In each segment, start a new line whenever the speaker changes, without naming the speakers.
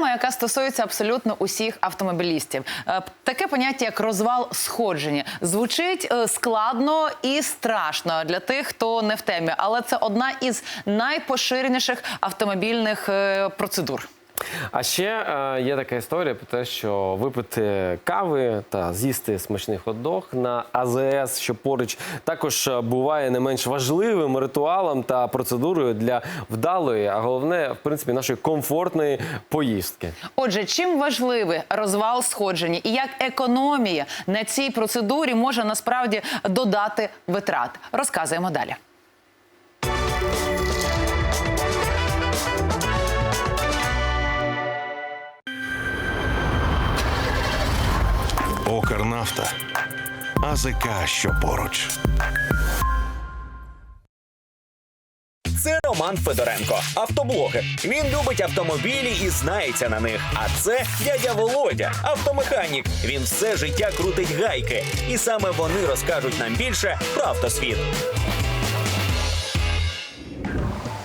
Тема, яка стосується абсолютно усіх автомобілістів. Е, Таке поняття, як розвал сходження, звучить е, складно і страшно для тих, хто не в темі, але це одна із найпоширеніших автомобільних е, процедур.
А ще е, є така історія про те, що випити кави та з'їсти смачний хот-дог на АЗС, що поруч також е, буває не менш важливим ритуалом та процедурою для вдалої, а головне, в принципі, нашої комфортної поїздки.
Отже, чим важливий розвал сходження і як економія на цій процедурі може насправді додати витрат? Розказуємо далі.
Укрнафта. АЗК, що поруч.
Це Роман Федоренко, автоблогер. Він любить автомобілі і знається на них. А це дядя Володя, автомеханік. Він все життя крутить гайки, і саме вони розкажуть нам більше про автосвіт.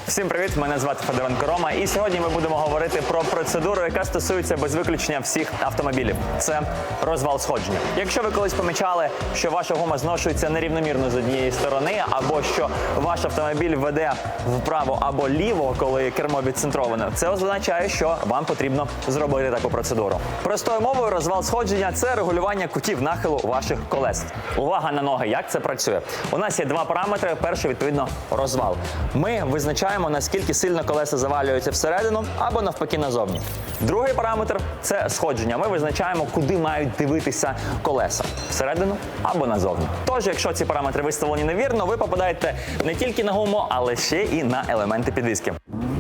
Всім привіт! Мене звати Федоренко Рома, і сьогодні ми будемо говорити про процедуру, яка стосується без виключення всіх автомобілів. Це розвал сходження. Якщо ви колись помічали, що ваша гума зношується нерівномірно з однієї сторони, або що ваш автомобіль веде вправо або ліво, коли кермо відцентроване, це означає, що вам потрібно зробити таку процедуру. Простою мовою, розвал сходження це регулювання кутів нахилу ваших колес. Увага на ноги, як це працює? У нас є два параметри. Перший відповідно розвал. Ми визначаємо наскільки сильно колеса завалюються всередину або навпаки назовні. Другий параметр це сходження. Ми визначаємо, куди мають дивитися колеса всередину або назовні. Тож, якщо ці параметри виставлені невірно, ви попадаєте не тільки на гуму, але ще і на елементи підвіски.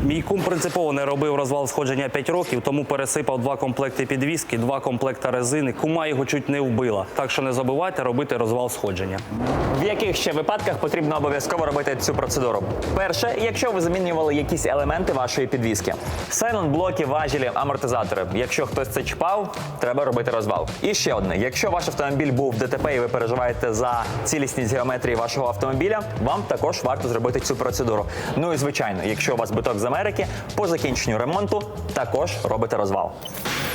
Мій кум принципово не робив розвал сходження 5 років, тому пересипав два комплекти підвіски, два комплекти резини. Кума його чуть не вбила. Так що не забувайте робити розвал сходження.
В яких ще випадках потрібно обов'язково робити цю процедуру? Перше, якщо ви замінювали якісь елементи вашої підвіски. Сайлент блоки, важелі, амортизатори. Якщо хтось це чіпав, треба робити розвал. І ще одне: якщо ваш автомобіль був в ДТП і ви переживаєте за цілісність геометрії вашого автомобіля, вам також варто зробити цю процедуру. Ну і звичайно, якщо у вас биток з Америки, по закінченню ремонту також робите розвал.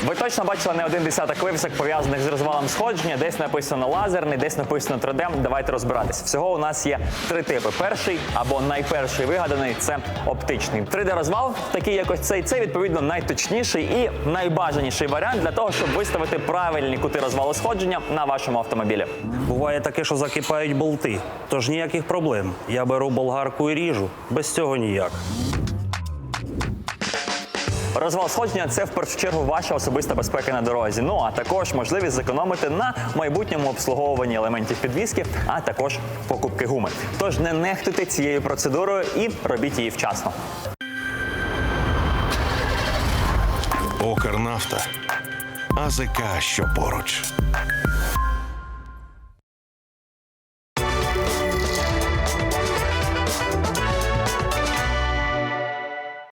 Ви точно бачили не один десяток вивісок пов'язаних з розвалом сходження. Десь написано лазерний, десь написано 3D. Давайте розбиратись. Всього у нас є три типи. Перший або найперший вигаданий це оптичний. 3D-розвал, такий якось цей, це відповідно найточніший і найбажаніший варіант для того, щоб виставити правильні кути розвалу сходження на вашому автомобілі.
Буває таке, що закипають болти. Тож ніяких проблем. Я беру болгарку і ріжу. Без цього ніяк.
Розвал сходження це в першу чергу ваша особиста безпека на дорозі. Ну а також можливість зекономити на майбутньому обслуговуванні елементів підвіски, а також покупки гуми. Тож не нехтуйте цією процедурою і робіть її вчасно.
Укрнафта. АЗК, що поруч.